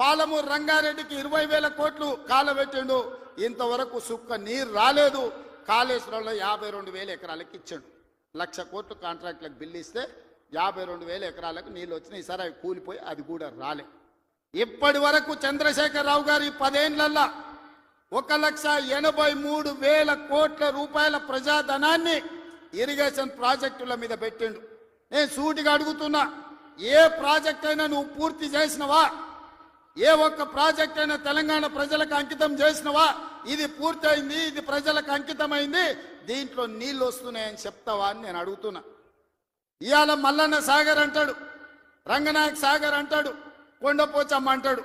పాలమూరు రంగారెడ్డికి ఇరవై వేల కోట్లు కాలబెట్టిండు. ఇంతవరకు సుక్క నీరు రాలేదు. కాళేశ్వరంలో యాభై రెండు వేల ఎకరాలకు ఇచ్చాడు. లక్ష కోట్లు కాంట్రాక్ట్లకు బిల్లు ఇస్తే యాభై రెండు వేల ఎకరాలకు నీళ్ళు వచ్చినాయి. ఈసారి అవి కూలిపోయి అది కూడా రాలే. ఇప్పటి వరకు చంద్రశేఖరరావు గారు ఈ ఒక లక్ష ఎనభై మూడు వేల కోట్ల రూపాయల ప్రజాధనాన్ని ఇరిగేషన్ ప్రాజెక్టుల మీద పెట్టిండు. నేను సూటిగా అడుగుతున్నా ఏ ప్రాజెక్ట్ అయినా నువ్వు పూర్తి చేసినవా? ఏ ఒక్క ప్రాజెక్ట్ అయినా తెలంగాణ ప్రజలకు అంకితం చేసినవా? ఇది పూర్తయింది ఇది ప్రజలకు అంకితమైంది. దీంట్లో నీళ్ళు వస్తున్నాయని చెప్తావా అని నేను అడుగుతున్నా. ఇవాళ మల్లన్న సాగర్ అంటాడు రంగనాయక్ సాగర్ అంటాడు కొండపోచమ్మ అంటాడు.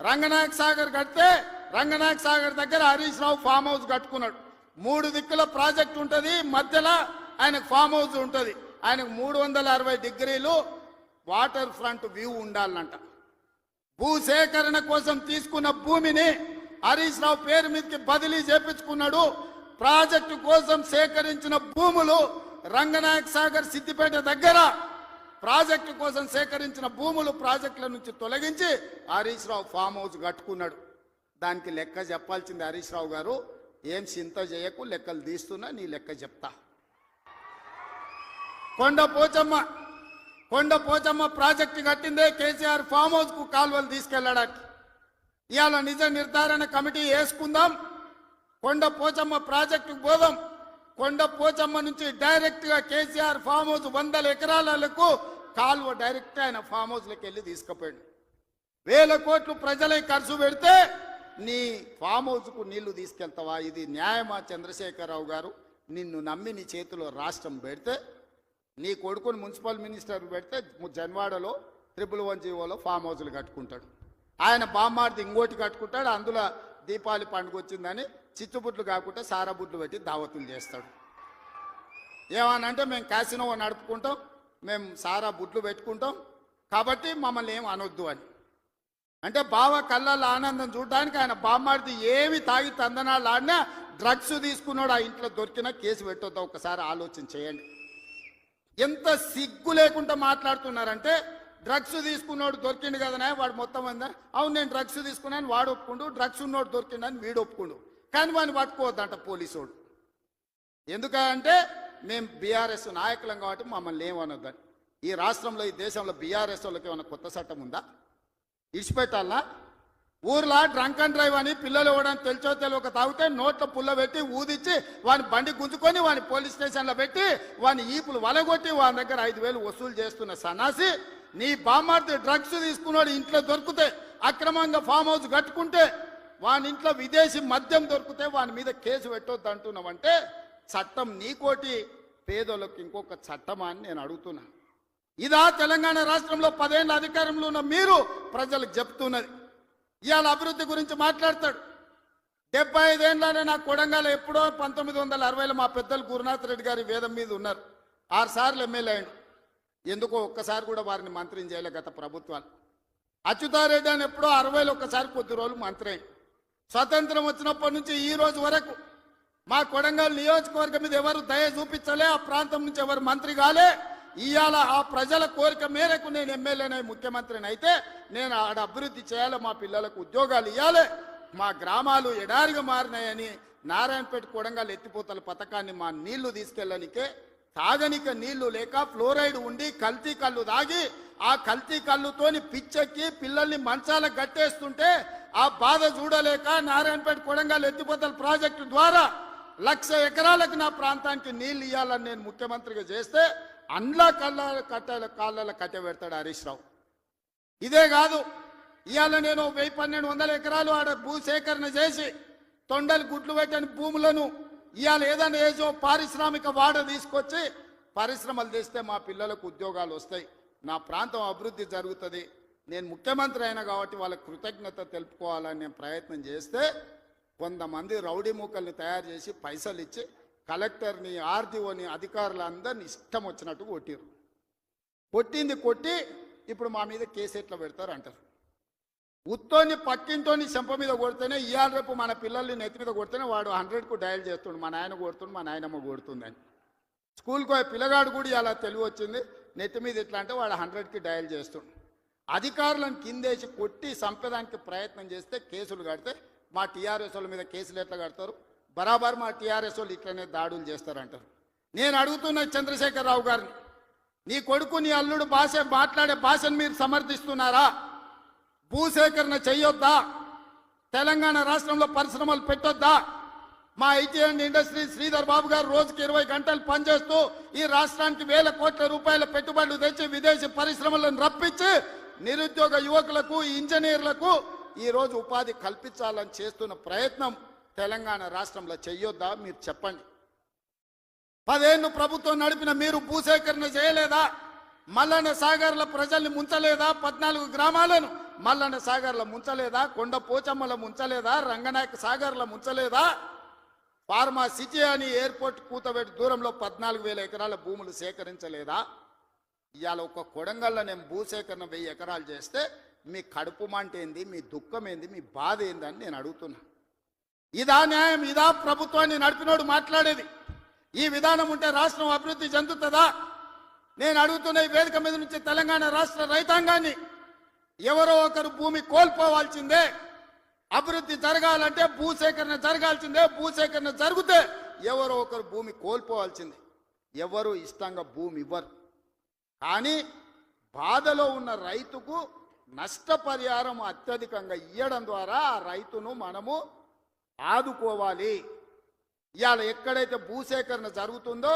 రంగనాయక్ సాగర్ కడితే రంగనాయక్ సాగర్ దగ్గర హరీష్ రావు ఫామ్ హౌస్ కట్టుకున్నాడు. మూడు దిక్కుల ప్రాజెక్ట్ ఉంటుంది మధ్యలో ఆయనకు ఫామ్ హౌస్ ఉంటుంది. ఆయనకు మూడు వందల అరవై డిగ్రీలు వాటర్ ఫ్రంట్ వ్యూ ఉండాలంట. భూసేకరణ కోసం తీసుకున్న భూమిని హరీష్ రావు పేరు మీదకి బదిలీ చేపించుకున్నాడు. ప్రాజెక్టు కోసం సేకరించిన భూములు రంగనాయక్ సాగర్ సిద్దిపేట దగ్గర. ప్రాజెక్టు కోసం సేకరించిన భూములు ప్రాజెక్టుల నుంచి తొలగించి హరీష్ రావు ఫామ్ హౌస్ కట్టుకున్నాడు. దానికి లెక్క చెప్పాల్సింది హరీష్ రావు గారు ఏం చింత చేయకు లెక్కలు తీస్తున్నా నీ లెక్క చెప్తా. కొండ పోచమ్మ కొండ పోచమ్మ ప్రాజెక్టు కట్టిందే కేసీఆర్ ఫామ్ హౌస్కు కాలువలు తీసుకెళ్ళడానికి ఇవాళ నిజ నిర్ధారణ కమిటీ వేసుకుందాం కొండ పోచమ్మ ప్రాజెక్టుకు పోదాం. కొండ పోచమ్మ నుంచి డైరెక్ట్గా కేసీఆర్ ఫామ్ హౌస్ వందల ఎకరాలకు కాలువ డైరెక్ట్ ఆయన ఫామ్ హౌస్లోకి వెళ్ళి తీసుకుపోయాడు. వేల కోట్లు ప్రజలే ఖర్చు పెడితే నీ ఫామ్ హౌస్కు నీళ్ళు తీసుకెళ్తావా? ఇది న్యాయమా? చంద్రశేఖరరావు గారు నిన్ను నమ్మి నీ చేతిలో రాష్ట్రం పెడితే నీ కొడుకుని మున్సిపల్ మినిస్టర్ పెడితే జన్వాడలో ట్రిపుల్ వన్ జీవోలో ఫామ్ హౌస్లు కట్టుకుంటాడు. ఆయన బామ్మార్ది ఇంకోటి కట్టుకుంటాడు అందులో దీపావళి పండుగ వచ్చిందని చిచ్చుబుట్లు కాకుండా సారాబుట్లు పెట్టి దావతులు చేస్తాడు. ఏమనంటే మేము క్యాసినో నడుపుకుంటాం మేము సారా బుట్లు పెట్టుకుంటాం కాబట్టి మమ్మల్ని ఏం అనొద్దు అని. అంటే బావ కళ్ళల్లో ఆనందం చూడడానికి ఆయన బామ్మాడిది ఏమి తాగి తందనాలు ఆడినా డ్రగ్స్ తీసుకున్నాడు ఆ ఇంట్లో దొరికినా కేసు పెట్టొద్దా ఒకసారి ఆలోచన చేయండి. ఎంత సిగ్గు లేకుండా మాట్లాడుతున్నారంటే డ్రగ్స్ తీసుకున్నోడు దొరికిండు కదనే వాడు మొత్తం అందా అవును నేను డ్రగ్స్ తీసుకున్నాను వాడు ఒప్పుకుండు డ్రగ్స్ ఉన్నోడు దొరికిండని వీడు ఒప్పుకుండు. కానీ వాడిని పట్టుకోవద్దంట పోలీసోడు. ఎందుకంటే మేము బీఆర్ఎస్ నాయకులం కాబట్టి మమ్మల్ని ఏమనొద్దని ఈ రాష్ట్రంలో ఈ దేశంలో బీఆర్ఎస్ వాళ్ళకి ఏమైనా కొత్త చట్టం ఉందా? ఇడిచిపెట్టాలనా? ఊర్లో డ్రంక్ అండ్ డ్రైవ్ అని పిల్లలు ఇవ్వడానికి తెలిసో తెలియక తాగితే నోట్లో పుల్ల పెట్టి ఊదిచ్చి వాని బండి గుంజుకొని వాని పోలీస్ స్టేషన్లో పెట్టి వాని ఈపులు వలగొట్టి వాని దగ్గర ఐదు వేలు వసూలు చేస్తున్న సన్నాసి నీ బామ్మార్ది డ్రగ్స్ తీసుకున్నాడు ఇంట్లో దొరికితే అక్రమంగా ఫామ్ హౌస్ కట్టుకుంటే వాని ఇంట్లో విదేశీ మద్యం దొరికితే వాని మీద కేసు పెట్టొద్దు అంటున్నావంటే చట్టం నీకోటి పేదోళ్ళకి ఇంకొక చట్టమా అని నేను అడుగుతున్నా. ఇదా తెలంగాణ రాష్ట్రంలో పదేళ్ళ అధికారంలో ఉన్న మీరు ప్రజలకు చెప్తున్నది. ఇవాళ అభివృద్ధి గురించి మాట్లాడతాడు. డెబ్బై ఐదేళ్ళనే నా కొడంగల్ ఎప్పుడో పంతొమ్మిది వందల అరవైలో మా పెద్దలు గురునాథ్ రెడ్డి గారి వేదం మీద ఉన్నారు. ఆరు సార్లు ఎమ్మెల్యే అయ్యాడు. ఎందుకో ఒక్కసారి కూడా వారిని మంత్రిని చేయలే గత ప్రభుత్వాలు. అచ్యుతారెడ్డి అని ఎప్పుడో అరవైలో ఒక్కసారి కొద్ది రోజులు మంత్రి అయ్యాడు. స్వతంత్రం వచ్చినప్పటి నుంచి ఈ రోజు వరకు మా కొడంగల్ నియోజకవర్గం మీద ఎవరు దయ చూపించలే ఆ ప్రాంతం నుంచి ఎవరు మంత్రి కాలే ఇవాళ ఆ ప్రజల కోరిక మేరకు నేను ఎమ్మెల్యేనై ముఖ్యమంత్రిని అయితే నేను ఆడ అభివృద్ధి చేయాలి మా పిల్లలకు ఉద్యోగాలు ఇవ్వాలి మా గ్రామాలు ఎడారిగా మారినాయని నారాయణపేట కొడంగల్ ఎత్తిపోతల పథకాన్ని మా నీళ్ళు తీసుకెళ్ళనికే తాగనిక నీళ్ళు లేక ఫ్లోరైడ్ ఉండి కల్తీ కళ్ళు తాగి ఆ కల్తీ కళ్ళుతోని పిచ్చెక్కి పిల్లల్ని మంచాలకు గట్టేస్తుంటే ఆ బాధ చూడలేక నారాయణపేట కొడంగల్ ఎత్తిపోతల ప్రాజెక్టు ద్వారా లక్ష ఎకరాలకు నా ప్రాంతానికి నీళ్ళు ఇవ్వాలని నేను ముఖ్యమంత్రిగా చేస్తే అండ్ల కళ్ళ కట్టెల కాళ్ళ కట్టె పెడతాడు హరీష్ రావు. ఇదే కాదు ఇవాళ నేను వెయ్యి పన్నెండు వందల ఎకరాలు ఆడ భూ సేకరణ చేసి తొండలు గుడ్లు పెట్టని భూములను ఇవాళ ఏదైనా ఏజో పారిశ్రామిక వాడ తీసుకొచ్చి పరిశ్రమలు తెస్తే మా పిల్లలకు ఉద్యోగాలు వస్తాయి. నా ప్రాంతం అభివృద్ధి జరుగుతుంది. నేను ముఖ్యమంత్రి అయినా కాబట్టి వాళ్ళకి కృతజ్ఞత తెలుపుకోవాలని నేను ప్రయత్నం చేస్తే కొంతమంది రౌడీ మూకల్ని తయారు చేసి పైసలు ఇచ్చి కలెక్టర్ని ఆర్డీఓని అధికారులందరినీ ఇష్టం వచ్చినట్టు కొట్టిరు కొట్టింది కొట్టి ఇప్పుడు మా మీద కేసు ఎట్లా పెడతారు అంటారు. ఉత్తోని పక్కింటోని చెంప మీద కొడితేనే ఇవాళ రేపు మన పిల్లల్ని నెత్తి మీద కొడితేనే వాడు హండ్రెడ్కు డయల్ చేస్తుండు మా నాయన కొడుతుండు మా నాయనమ్మ కొడుతుందని. స్కూల్కి పోయే పిల్లగాడు కూడా ఇలా తెలివి వచ్చింది నెత్తి మీద ఇట్లా అంటే వాడు హండ్రెడ్కి డయల్ చేస్తుండు. అధికారులను కిందేసి కొట్టి చంపేదానికి ప్రయత్నం చేస్తే కేసులు కడితే మా టీఆర్ఎస్ వాళ్ళ మీద కేసులు ఎట్లా కడతారు? బరాబర్ మా టీఆర్ఎస్ వాళ్ళు ఇట్లనే దాడులు చేస్తారంటారు. నేను అడుగుతున్న చంద్రశేఖరరావు గారిని నీ కొడుకు నీ అల్లుడు భాష మాట్లాడే భాషను మీరు సమర్థిస్తున్నారా? భూసేకరణ చెయ్యొద్దా? తెలంగాణ రాష్ట్రంలో పరిశ్రమలు పెట్టొద్దా? మా IT and industry Sridhar Babu garu రోజుకి ఇరవై గంటలు పనిచేస్తూ ఈ రాష్ట్రానికి వేల కోట్ల రూపాయల పెట్టుబడులు తెచ్చి విదేశీ పరిశ్రమలను రప్పించి నిరుద్యోగ యువకులకు ఇంజనీర్లకు ఈరోజు ఉపాధి కల్పించాలని చేస్తున్న ప్రయత్నం తెలంగాణ రాష్ట్రంలో చెయ్యొద్దా? మీరు చెప్పండి. పదేళ్ళు ప్రభుత్వం నడిపిన మీరు భూసేకరణ చేయలేదా? మల్లన్న సాగర్ల ప్రజల్ని ముంచలేదా? పద్నాలుగు గ్రామాలను మల్లన్న సాగర్ల ముంచలేదా? కొండ పోచమ్మల ముంచలేదా? రంగనాయక సాగర్ల ముంచలేదా? ఫార్మా సిటీ అని ఎయిర్పోర్ట్ కూతబెట్టి దూరంలో పద్నాలుగు వేల ఎకరాల భూములు సేకరించలేదా? ఇవాళ ఒక కొడంగల్లో నేను భూసేకరణ వెయ్యి ఎకరాలు చేస్తే మీ కడుపు మంటేంది? మీ దుఃఖం ఏంది? మీ బాధ ఏందని నేను అడుగుతున్నాను ఇదా న్యాయం ఇదా ప్రభుత్వాన్ని నడిపినోడు మాట్లాడేది. ఈ విధానం ఉంటే రాష్ట్రం అభివృద్ధి చెందుతుందా? నేను అడుగుతున్న ఈ వేదిక మీద నుంచి తెలంగాణ రాష్ట్ర రైతాంగాన్ని ఎవరో ఒకరు భూమి కోల్పోవాల్సిందే. అభివృద్ధి జరగాలంటే భూసేకరణ జరగాల్సిందే భూసేకరణ జరిగితే ఎవరో ఒకరు భూమి కోల్పోవాల్సిందే. ఎవరు ఇష్టంగా భూమి ఇవ్వరు. కానీ బాధలో ఉన్న రైతుకు నష్టపరిహారం అత్యధికంగా ఇవ్వడం ద్వారా ఆ రైతును మనము ఆదుకోవాలి. ఇవాళ ఎక్కడైతే భూసేకరణ జరుగుతుందో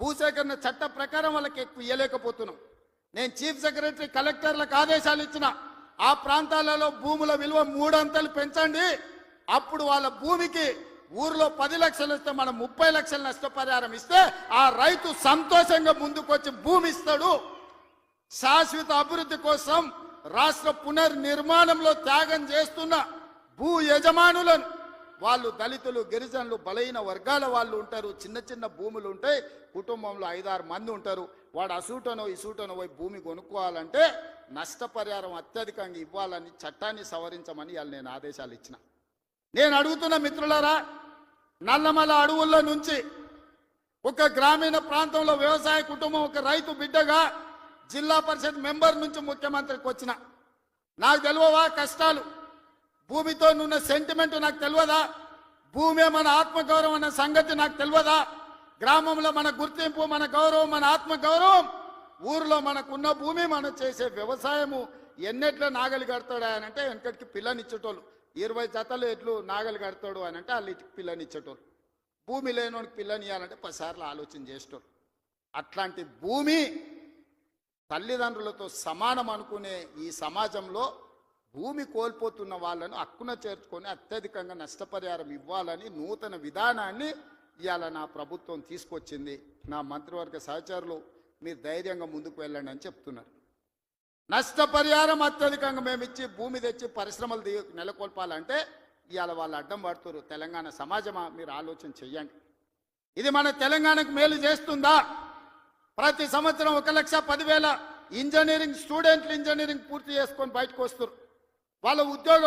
భూసేకరణ చట్ట ప్రకారం వాళ్ళకి ఎక్కువ ఇవ్వలేకపోతున్నాం నేను చీఫ్ సెక్రటరీ కలెక్టర్లకు ఆదేశాలు ఇచ్చిన ఆ ప్రాంతాలలో భూముల విలువ మూడంతలు పెంచండి. అప్పుడు వాళ్ళ భూమికి ఊర్లో పది లక్షలు ఇస్తే మనం ముప్పై లక్షల నష్టపరిహారం ఇస్తే ఆ రైతు సంతోషంగా ముందుకొచ్చి భూమి ఇస్తాడు. శాశ్వత అభివృద్ధి కోసం రాష్ట్ర పునర్నిర్మాణంలో త్యాగం చేస్తున్న భూ యజమానులను వాళ్ళు దళితులు గిరిజనులు బలైన వర్గాల వాళ్ళు ఉంటారు. చిన్న చిన్న భూములు ఉంటాయి. కుటుంబంలో ఐదారు మంది ఉంటారు. వాడు అసూటనో ఇసూటనో పోయి భూమి కొనుక్కోవాలంటే నష్టపరిహారం అత్యధికంగా ఇవ్వాలని చట్టాన్ని సవరించమని వాళ్ళు నేను ఆదేశాలు ఇచ్చిన. నేను అడుగుతున్న మిత్రులారా నల్లమల అడవుల్లో నుంచి ఒక గ్రామీణ ప్రాంతంలో వ్యవసాయ కుటుంబం ఒక రైతు బిడ్డగా జిల్లా పరిషత్ మెంబర్ నుంచి ముఖ్యమంత్రికి వచ్చిన. నాకు తెలియవా కష్టాలు? భూమితో నున్న సెంటిమెంట్ నాకు తెలియదా భూమే మన ఆత్మగౌరవం అన్న సంగతి నాకు తెలియదా గ్రామంలో మన గుర్తింపు మన గౌరవం మన ఆత్మగౌరవం. ఊర్లో ఊరిలో మనకున్న భూమి మనం చేసే వ్యవసాయము ఎన్నెట్ల నాగలి కడతాడు అని అంటే వెనకటికి పిల్లనిచ్చేటోళ్ళు ఇరవై జతలు ఎట్లు నాగలి కడతాడు అని అంటే వాళ్ళు పిల్లనిచ్చేటోళ్ళు భూమి లేనోనికి పిల్లనియాలంటే పదిసార్లు ఆలోచన చేసేటోళ్ళు. అట్లాంటి భూమి తల్లిదండ్రులతో సమానం అనుకునే ఈ సమాజంలో భూమి కోల్పోతున్న వాళ్ళను హక్కున చేర్చుకొని అత్యధికంగా నష్టపరిహారం ఇవ్వాలని నూతన విధానాన్ని ఇవాళ నా ప్రభుత్వం తీసుకొచ్చింది. నా మంత్రివర్గ సహచరులు మీరు ధైర్యంగా ముందుకు వెళ్ళండి అని చెప్తున్నారు. నష్టపరిహారం అత్యధికంగా మేము ఇచ్చి భూమి తెచ్చి పరిశ్రమలు నెలకొల్పాలంటే ఇవాళ వాళ్ళు అడ్డం పడుతున్నారు తెలంగాణ సమాజమా? మీరు ఆలోచన చెయ్యండి. ఇది మన తెలంగాణకు మేలు చేస్తుందా? ప్రతి సంవత్సరం ఒక లక్ష పదివేల ఇంజనీరింగ్ స్టూడెంట్లు ఇంజనీరింగ్ పూర్తి చేసుకొని బయటకు వస్తారు. వాళ్ళ ఉద్యోగ